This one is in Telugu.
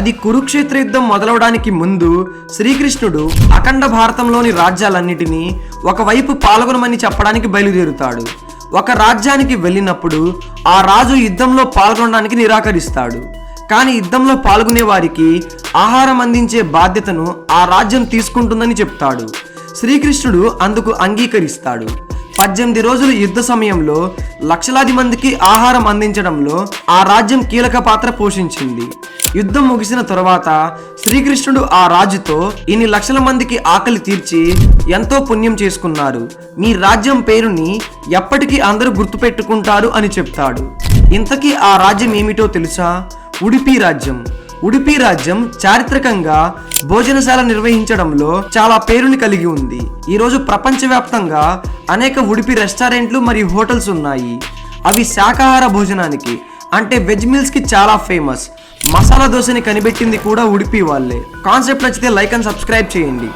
అది కురుక్షేత్ర యుద్ధం మొదలవడానికి ముందు శ్రీకృష్ణుడు అఖండ భారతంలోని రాజ్యాలన్నిటినీ ఒకవైపు పాల్గొనమని చెప్పడానికి బయలుదేరుతాడు. ఒక రాజ్యానికి వెళ్ళినప్పుడు ఆ రాజు యుద్ధంలో పాల్గొనడానికి నిరాకరిస్తాడు. కానీ యుద్ధంలో పాల్గొనే వారికి ఆహారం అందించే బాధ్యతను ఆ రాజ్యం తీసుకుంటుందని చెప్తాడు. శ్రీకృష్ణుడు అందుకు అంగీకరిస్తాడు. పద్దెనిమిది రోజుల యుద్ధ సమయంలో లక్షలాది మందికి ఆహారం అందించడంలో ఆ రాజ్యం కీలక పాత్ర పోషించింది. యుద్ధం ముగిసిన తర్వాత శ్రీకృష్ణుడు ఆ రాజుతో ఇన్ని లక్షల మందికి ఆకలి తీర్చి ఎంతో పుణ్యం చేసుకున్నారు. మీ రాజ్యం పేరుని ఎప్పటికీ అందరూ గుర్తుపెట్టుకుంటారు అని చెప్తాడు. ఇంతకీ ఆ రాజ్యం ఏమిటో తెలుసా? ఉడిపి రాజ్యం. ఉడిపి రాజ్యం చారిత్రకంగా భోజనశాల నిర్వహించడంలో చాలా పేరుని కలిగి ఉంది. ఈరోజు ప్రపంచవ్యాప్తంగా అనేక ఉడిపి రెస్టారెంట్లు మరియు హోటల్స్ ఉన్నాయి. అవి శాకాహార భోజనానికి అంటే వెజ్ మీల్స్కి చాలా ఫేమస్. మసాలా దోశని కనిపెట్టింది కూడా ఉడిపి వాళ్ళే. కాన్సెప్ట్ నచ్చితే లైక్ అండ్ సబ్స్క్రైబ్ చేయండి.